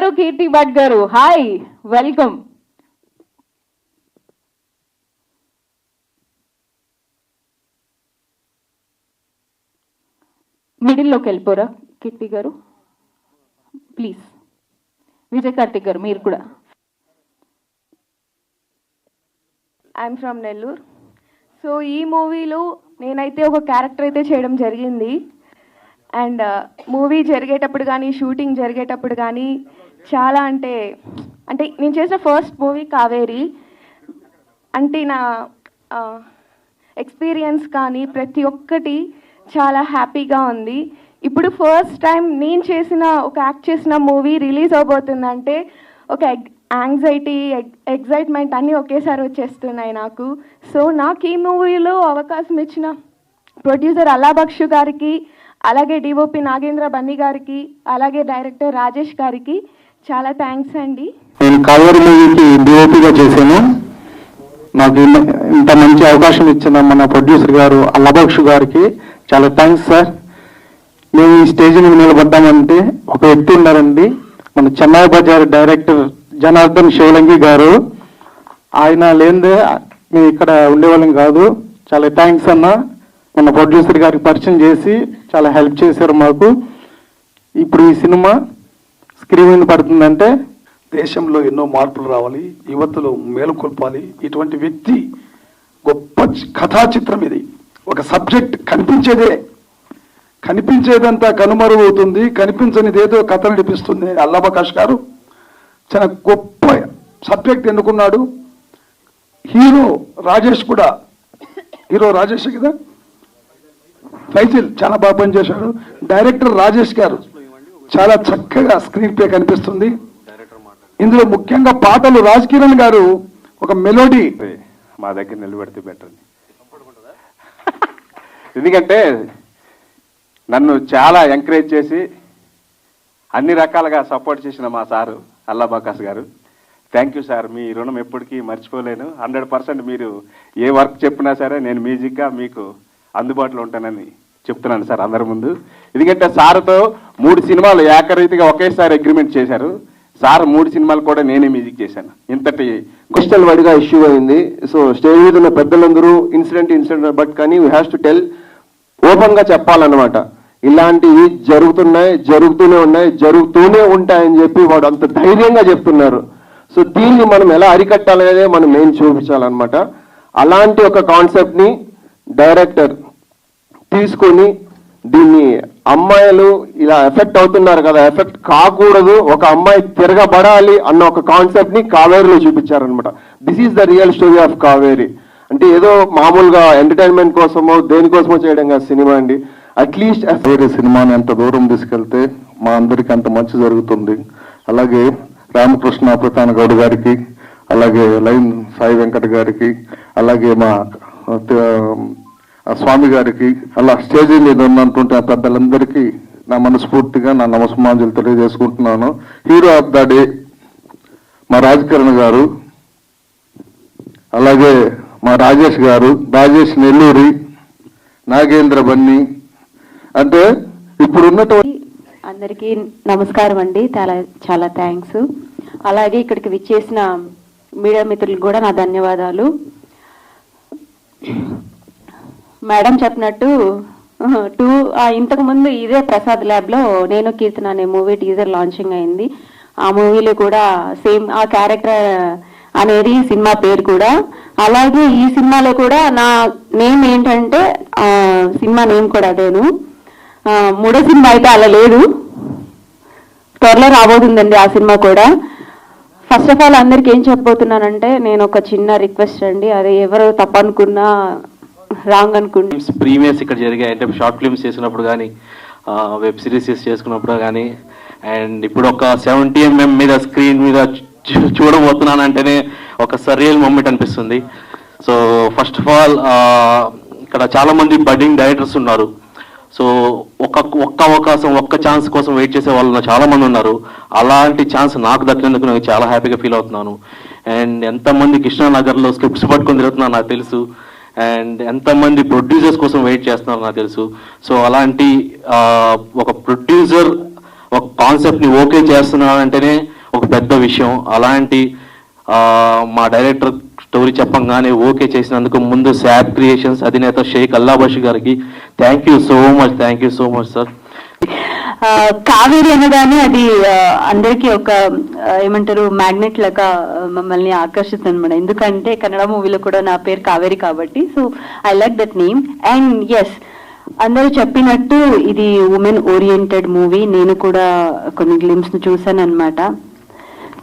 గారు కీర్తి భట్ గారు. Hi welcome. మిడిల్లోకి వెళ్ళిపోరా కీర్తి గారు? ప్లీజ్. విజయ్ కార్తిక్ గారు మీరు కూడా. ఐఎమ్ ఫ్రమ్ నెల్లూరు సో ఈ మూవీలో నేనైతే ఒక క్యారెక్టర్ అయితే చేయడం జరిగింది. అండ్ uh, మూవీ జరిగేటప్పుడు కానీ షూటింగ్ జరిగేటప్పుడు కానీ చాలా అంటే అంటే నేను చేసిన ఫస్ట్ మూవీ కావేరి అంటే నా ఎక్స్పీరియన్స్ కానీ ప్రతి ఒక్కటి చాలా హ్యాపీగా ఉంది. ఇప్పుడు ఫస్ట్ టైం నేను చేసిన ఒక యాక్ట్ చేసిన మూవీ రిలీజ్ అవబోతుందంటే ఒక యాంగ్జైటీ ఎగ్జైట్మెంట్ అన్నీ ఒకేసారి వచ్చేస్తున్నాయి నాకు. సో నాకు ఈ మూవీలో అవకాశం ఇచ్చిన ప్రొడ్యూసర్ అల్లాబక్షు గారికి అలాగే డిఓపి నాగేంద్ర బన్నీ గారికి అలాగే డైరెక్టర్ రాజేష్ గారికి చాలా థ్యాంక్స్ అండి. నేను కావేరి మూవీకి డిఓపిగా చేశాను. నాకు ఇంత మంచి అవకాశం ఇచ్చిన మన ప్రొడ్యూసర్ గారు అల్లబక్షు గారికి చాలా థ్యాంక్స్ సార్ మేము ఈ స్టేజ్ మీద నిలబడ్డామంటే ఒక వ్యక్తి ఉన్నారండి. మన చెన్నై బజార్ డైరెక్టర్ జనార్దన్ శివలంగి గారు. ఆయన లేనిదే మేము ఇక్కడ ఉండేవాళ్ళం కాదు. చాలా థ్యాంక్స్ అన్న. మన ప్రొడ్యూసర్ గారికి పరిచయం చేసి చాలా హెల్ప్ చేశారు మాకు. ఇప్పుడు ఈ సినిమా స్క్రీన్ పడుతుందంటే దేశంలో ఎన్నో మార్పులు రావాలి యువతలు మేలుకొల్పాలి ఇటువంటి వ్యక్తి గొప్ప కథా చిత్రం ఇది. ఒక సబ్జెక్ట్ కనిపించేదే. కనిపించేదంతా కనుమరుగవుతుంది కనిపించనిదేదో కథ నడిపిస్తుంది అల్లాబకాష్ గారు చాలా గొప్ప సబ్జెక్ట్ ఎన్నుకున్నాడు. హీరో రాజేష్ కూడా. హీరో రాజేష్ కదా? ఫైజిల్ చాలా బాగా పనిచేశాడు. డైరెక్టర్ రాజేష్ గారు. చాలా చక్కగా స్క్రీన్ ప్లే కనిపిస్తుంది. ఇందులో ముఖ్యంగా పాటలు రాజ్ కిరణ్ గారు ఒక మెలోడీ మా దగ్గర నిలబెడితే బెటర్ ఎందుకంటే నన్ను చాలా ఎంకరేజ్ చేసి అన్ని రకాలుగా సపోర్ట్ చేసిన మా సారు అల్లా బకాస్ గారు. Thank you sir. మీ రుణం ఎప్పటికీ మర్చిపోలేను. హండ్రెడ్ పర్సెంట్ మీరు ఏ వర్క్ చెప్పినా సరే నేను మ్యూజిక్గా మీకు అందుబాటులో ఉంటానని చెప్తున్నాను సార్ అందరి ముందు. ఎందుకంటే సార్తో మూడు సినిమాలు ఏకరీతిగా ఒకేసారి అగ్రిమెంట్ చేశారు. సార్ మూడు సినిమాలు కూడా నేనే మ్యూజిక్ చేశాను. ఇంతటి క్వశ్చన్ వైడ్గా ఇష్యూ అయింది. సో స్టేజ్ మీద ఉన్న పెద్దలందరూ ఇన్సిడెంట్ ఇన్సిడెంట్ బట్ కానీ వీ హ్యాస్ టు టెల్ ఓపెన్గా చెప్పాలన్నమాట. ఇలాంటివి జరుగుతున్నాయి జరుగుతూనే ఉన్నాయి జరుగుతూనే ఉంటాయని చెప్పి వాడు అంత ధైర్యంగా చెప్తున్నారు. సో దీన్ని మనం ఎలా అరికట్టాలనేదే మనం మెయిన్ చూపించాలన్నమాట. అలాంటి ఒక కాన్సెప్ట్ని డైరెక్టర్ తీసుకొని దీన్ని అమ్మాయిలు ఇలా ఎఫెక్ట్ అవుతున్నారు కదా ఎఫెక్ట్ కాకూడదు ఒక అమ్మాయి తిరగబడాలి అన్న ఒక కాన్సెప్ట్ని కావేరిలో చూపించారనమాట this is the real story of Kaveri. అంటే ఏదో మామూలుగా ఎంటర్టైన్మెంట్ కోసమో దేనికోసమో చేయడం కాదు సినిమా అండి. అట్లీస్ట్ వేరే సినిమాని ఎంత దూరం తీసుకెళ్తే మా అందరికి అంత మంచి జరుగుతుంది. అలాగే రామకృష్ణ ప్రధాన గౌడ్ గారికి అలాగే లైన్ సాయి వెంకట గారికి అలాగే మా స్వామి గారికి అలా స్టేజీ మీద ఉన్నటువంటి ఆ పెద్దలందరికీ నా మనస్ఫూర్తిగా నా నమస్మాంజలు తెలియజేసుకుంటున్నాను. హీరో ఆఫ్ ద డే మా రాజకిరణ్ గారు అలాగే మా రాజేష్ గారు రాజేష్ నెల్లూరి నాగేంద్ర బన్ని. అంటే ఇప్పుడు ఉన్నటువంటి అందరికీ నమస్కారం అండి. చాలా చాలా థ్యాంక్స్ అలాగే ఇక్కడికి విచ్చేసిన మీడియా మిత్రులకు కూడా నా ధన్యవాదాలు. మేడం చెప్పినట్టు టూ ఇంతకుముందు ఇదే ప్రసాద్ ల్యాబ్లో నేను కీర్తన అనే మూవీ టీజర్ లాంచింగ్ అయింది. ఆ మూవీలో కూడా సేమ్ ఆ క్యారెక్టర్ అనేది సినిమా పేరు కూడా. అలాగే ఈ సినిమాలో కూడా నా నేమ్ ఏంటంటే సినిమా నేమ్ కూడా అదేను. మూడో సినిమా అయితే అలా లేదు. త్వరలో రాబోతుందండి ఆ సినిమా కూడా. ఫస్ట్ ఆఫ్ ఆల్ అందరికి ఏం చెప్పబోతున్నానంటే నేను ఒక చిన్న రిక్వెస్ట్ అండి. అది ఎవరు తప్పనుకున్నా రాంగ్ అనుకుంటే ప్రీమియర్స్ ఇక్కడ జరిగాయి. అంటే షార్ట్ ఫిల్మ్స్ చేసినప్పుడు కానీ వెబ్ సిరీస్ చేసుకున్నప్పుడు కానీ అండ్ ఇప్పుడు ఒక సెవెంటీ ఎంఎం మీద స్క్రీన్ మీద చూ- చూడబోతున్నాను అంటేనే ఒక సరియల్ మూమెంట్ అనిపిస్తుంది. సో ఫస్ట్ ఆఫ్ ఆల్ ఇక్కడ చాలామంది బడ్డింగ్ డైరెక్టర్స్ ఉన్నారు. సో ఒక్క ఒక్క అవకాశం ఒక్క ఛాన్స్ కోసం వెయిట్ చేసే వాళ్ళు చాలామంది ఉన్నారు. అలాంటి ఛాన్స్ నాకు దక్కినందుకు నేను చాలా హ్యాపీగా ఫీల్ అవుతున్నాను. అండ్ ఎంతమంది కృష్ణానగర్లో స్క్రిప్ట్స్ పట్టుకొని తిరుగుతున్నాను నాకు తెలుసు. అండ్ ఎంతమంది ప్రొడ్యూసర్స్ కోసం వెయిట్ చేస్తున్నారు నాకు తెలుసు. సో అలాంటి ఒక ప్రొడ్యూసర్ ఒక కాన్సెప్ట్ని ఓకే చేస్తున్నాడంటేనే ఒక పెద్ద విషయం. అలాంటి మా డైరెక్టర్ స్టోరీ చెప్పంగానే ఓకే చేసినందుకు ముందు శాప్ క్రియేషన్స్ అధినేత షేక్ అల్లాబషి గారికి thank you so much thank you so much sir Kaveri అనగానే అది అందరికీ ఒక ఏమంటారు మ్యాగ్నెట్ లాగా మమ్మల్ని ఆకర్షిస్తుంది అనమాట ఎందుకంటే కన్నడ మూవీలో కూడా నా పేరు కావేరి కాబట్టి so I like that name and yes అందరూ చెప్పినట్టు ఇది ఉమెన్ ఓరియంటెడ్ మూవీ నేను కూడా కొన్ని గ్లిమ్స్ చూసాను అనమాట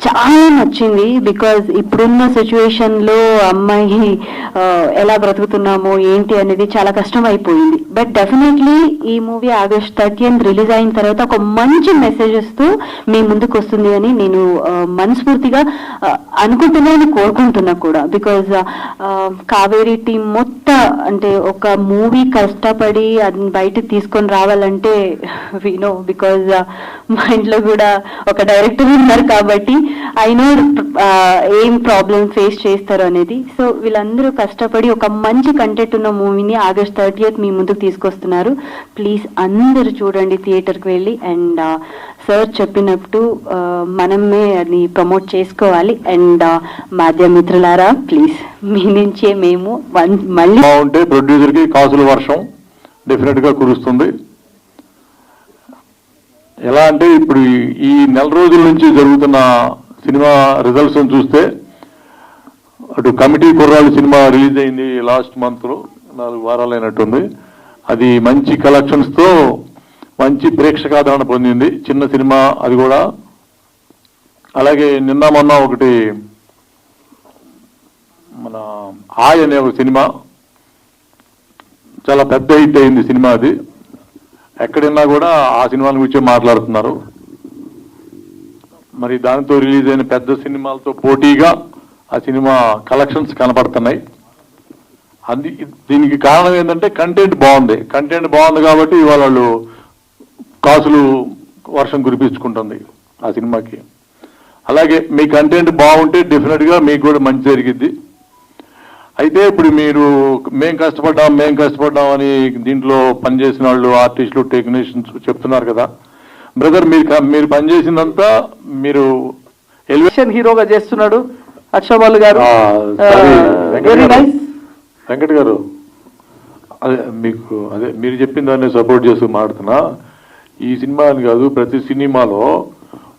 చాలా నచ్చింది బికాజ్ ఇప్పుడున్న సిచ్యువేషన్లో అమ్మాయి ఎలా బ్రతుకుతున్నామో ఏంటి అనేది చాలా కష్టం అయిపోయింది బట్ డెఫినెట్లీ ఈ మూవీ ఆగస్ట్ థర్టీఎన్ రిలీజ్ అయిన తర్వాత ఒక మంచి మెసేజ్తో మీ ముందుకు వస్తుంది అని నేను మనస్ఫూర్తిగా అనుకుంటున్నాను కోరుకుంటున్నా కూడా. బికాజ్ కావేరీ టీం మొత్తం అంటే ఒక మూవీ కష్టపడి అది బయటకు తీసుకొని రావాలంటే వినో బికాజ్ మా ఇంట్లో కూడా ఒక డైరెక్టర్ ఉన్నారు కాబట్టి ఐ నో uh, ఏం ప్రాబ్లమ్ ఫేస్ చేస్తారు అనేది. సో వీళ్ళందరూ కష్టపడి ఒక మంచి కంటెంట్ ఉన్న మూవీని ఆగస్ట్ థర్టీయత్ మీ ముందుకు తీసుకొస్తున్నారు. ప్లీజ్ అందరూ చూడండి థియేటర్కి వెళ్ళి అండ్ సార్ uh, చెప్పినట్టు uh, మనమే అది ప్రమోట్ చేసుకోవాలి. అండ్ మాధ్యమిత్రులారా ప్లీజ్ మీ నుంచే మేము వన్- మళ్ళీ ప్రొడ్యూసర్కి కాసుల వర్షం డెఫినెట్గా కురుస్తుంది. ఎలా అంటే ఇప్పుడు ఈ- నెల రోజుల నుంచి జరుగుతున్న సినిమా రిజల్ట్స్ చూస్తే అటు కమిటీ కుర్రాళ్ళు సినిమా రిలీజ్ అయింది లాస్ట్ మంత్లో నాలుగు వారాలు అయినట్టుంది అది మంచి కలెక్షన్స్తో మంచి ప్రేక్షకాదరణ పొందింది. చిన్న సినిమా అది కూడా. అలాగే నిన్న మొన్న ఒకటి మన ఆయ్ అనే ఒక సినిమా. చాలా పెద్ద హిట్ అయింది సినిమా అది. ఎక్కడైనా కూడా ఆ సినిమాల గురించి మాట్లాడుతున్నారు. మరి దానితో రిలీజ్ అయిన పెద్ద సినిమాలతో పోటీగా ఆ సినిమా కలెక్షన్స్ కనపడుతున్నాయి. అంది దీనికి కారణం ఏంటంటే కంటెంట్ బాగుంది. కంటెంట్ బాగుంది కాబట్టి ఇవాళ వాళ్ళు కాసులు వర్షం కురిపించుకుంటుంది ఆ సినిమాకి. అలాగే మీ కంటెంట్ బాగుంటే డెఫినెట్గా మీకు కూడా మంచి జరిగిద్ది. అయితే ఇప్పుడు మీరు మేం కష్టపడ్డాం మేం కష్టపడ్డాం అని దీంట్లో పనిచేసిన వాళ్ళు ఆర్టిస్టులు టెక్నీషియన్స్ చెప్తున్నారు కదా. బ్రదర్ మీరు మీరు పనిచేసిందంతా మీరు యాక్షన్ హీరోగా చేస్తున్నాడు అక్షమాల్ గారు. వెంకట్ వెరీ గారు. నైస్ వెంకట్ గారు అదే మీకు అదే మీరు చెప్పిన దాన్ని సపోర్ట్ చేస్తూ మాడుతున్నా ఈ సినిమా అని కాదు ప్రతి సినిమాలో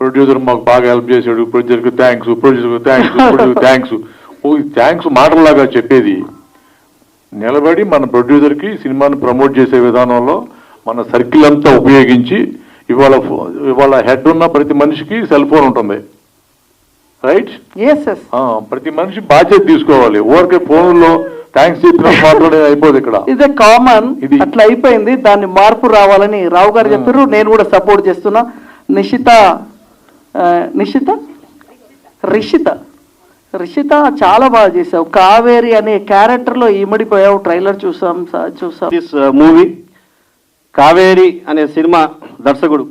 ప్రొడ్యూసర్ మాకు బాగా హెల్ప్ చేశాడు. ప్రొడ్యూసర్కి థ్యాంక్స్ ప్రొడ్యూసర్కి థ్యాంక్స్ ప్రొడ్యూసర్ థ్యాంక్స్ థ్యాంక్స్ మాటల్లాగా చెప్పేది. నిలబడి మన ప్రొడ్యూసర్కి సినిమాని ప్రమోట్ చేసే విధానంలో మన సర్కిల్ అంతా ఉపయోగించి ఇవాళ ఇవాళ హెడ్ ఉన్న ప్రతి మనిషికి సెల్ ఫోన్ ఉంటుంది. రైట్ ప్రతి మనిషి బాధ్యత తీసుకోవాలి. ఊరికే ఫోన్లో థ్యాంక్స్ చెప్పిన మాట్లాడే అయిపోదు ఇక్కడ. ఇదే కామన్ ఇది- అట్లా అయిపోయింది. దాన్ని మార్పు రావాలని రావు గారు చెప్పారు నేను కూడా సపోర్ట్ చేస్తున్నా. నిషిత నిషిత? రిషిత. రిషిత చాలా బాగా చేసావు. కావేరి అనే క్యారెక్టర్లో ఇమిడిపోయావు. ట్రైలర్ చూసాం చూసాం. దిస్ మూవీ uh, కావేరి అనే సినిమా దర్శకుడు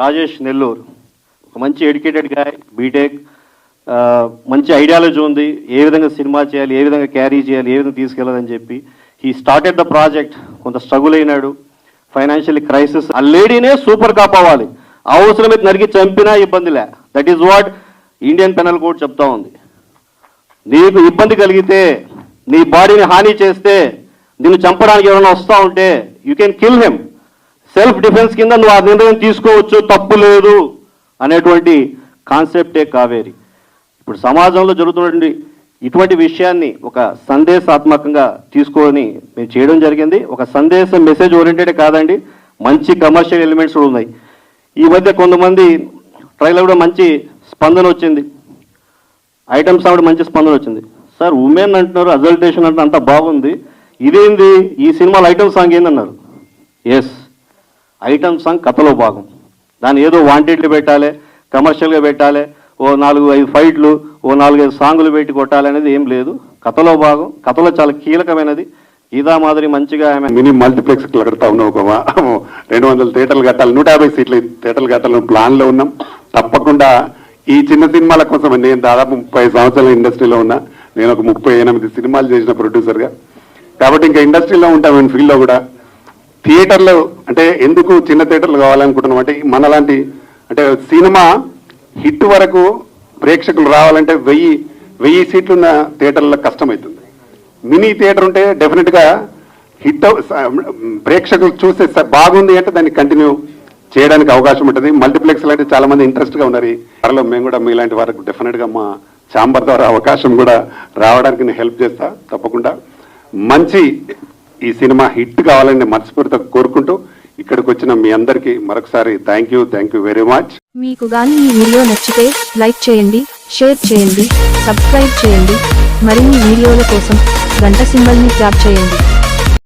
రాజేష్ నెల్లూరు. ఒక మంచి ఎడ్యుకేటెడ్ గాయ్ బీటెక్ మంచి ఐడియాలజీ ఉంది. ఏ విధంగా సినిమా చేయాలి ఏ విధంగా క్యారీ చేయాలి ఏ విధంగా తీసుకెళ్ళాలని చెప్పి హీ స్టార్టెడ్ ద ప్రాజెక్ట్ కొంత స్ట్రగుల్ అయినాడు. ఫైనాన్షియల్ క్రైసిస్ ఆ లేడీనే సూపర్ కాప్ అవ్వాలి అవసరమైతే నరికి చంపినా ఇబ్బందిలే that is what Indian penal code చెప్తా ఉంది. నీకు ఇబ్బంది కలిగితే నీ బాడీని హాని చేస్తే నిన్ను చంపడానికి ఎవరైనా వస్తూ ఉంటే you can kill him self defence కింద నువ్వు ఆ నిర్ణయం తీసుకోవచ్చు తప్పు లేదు అనేటువంటి కాన్సెప్టే కావేరి. ఇప్పుడు సమాజంలో జరుగుతున్నటువంటి ఇటువంటి విషయాన్ని ఒక సందేశాత్మకంగా తీసుకొని మేము చేయడం జరిగింది. ఒక సందేశం మెసేజ్ ఓరియంటెడ్ కాదండి మంచి కమర్షియల్ ఎలిమెంట్స్ కూడా ఉన్నాయి. ఈ మధ్య కొంతమంది ట్రైలర్ కూడా మంచి స్పందన వచ్చింది. ఐటమ్స్ ఆవిడ మంచి స్పందన వచ్చింది. సార్ ఉమెన్ అంటున్నారు అజల్టేషన్ అంటే అంత బాగుంది. ఇదేంది? ఈ సినిమాలో ఐటమ్ సాంగ్ ఏందన్నారు? ఎస్ ఐటమ్ సాంగ్ కథలో భాగం. దాన్ని ఏదో వాంటెడ్లు పెట్టాలి కమర్షియల్గా పెట్టాలి ఓ నాలుగు ఐదు ఫైట్లు ఓ నాలుగైదు సాంగులు పెట్టి కొట్టాలి అనేది ఏం లేదు. కథలో భాగం. కథలో చాలా కీలకమైనది. గీతా మాదిరి మంచిగా ఆమె మినీ మల్టీప్లెక్స్ కడతా ఉన్నాం ఒక రెండు వందల థియేటర్లు కట్టాలి. నూట యాభై సీట్ల థియేటర్లు కట్టాలని ప్లాన్లో ఉన్నాం. తప్పకుండా ఈ చిన్న సినిమాల కోసం నేను దాదాపు ముప్పై సంవత్సరాల ఇండస్ట్రీలో ఉన్నా. నేను ఒక ముప్పై ఎనిమిది సినిమాలు చేసిన ప్రొడ్యూసర్గా. కాబట్టి ఇంకా ఇండస్ట్రీలో ఉంటాం ఫీల్డ్ ఫీల్డ్లో కూడా. థియేటర్లు అంటే ఎందుకు చిన్న థియేటర్లు కావాలనుకుంటున్నాం అంటే మనలాంటి అంటే సినిమా హిట్ వరకు ప్రేక్షకులు రావాలంటే వెయ్యి వెయ్యి సీట్లున్న థియేటర్లో కష్టమవుతుంది మినీ థియేటర్ ఉంటే డెఫినెట్గా హిట్ ప్రేక్షకులు చూస్తే బాగుంది అంటే దాన్ని కంటిన్యూ చేయడానికి అవకాశం ఉంటుంది. మల్టీప్లెక్స్ అయితే చాలా మంది ఇంట్రెస్ట్గా ఉన్నారు. త్వరలో మేము కూడా మీలాంటి వారికి డెఫినెట్గా మా ఛాంబర్ ద్వారా అవకాశం కూడా రావడానికి నేను హెల్ప్ చేస్తా. తప్పకుండా. మంచి ఈ సినిమా హిట్ కావాలని మనస్ఫూర్తిగా కోరుకుంటూ ఇక్కడికి వచ్చిన మీ అందరికీ మరొకసారి thank you thank you very much మీకు గాని ఈ వీడియో నచ్చితే లైక్ చేయండి షేర్ చేయండి సబ్స్క్రైబ్ చేయండి. మరిన్ని వీడియోల కోసం గంట సింబల్ని ట్యాప్ చేయండి.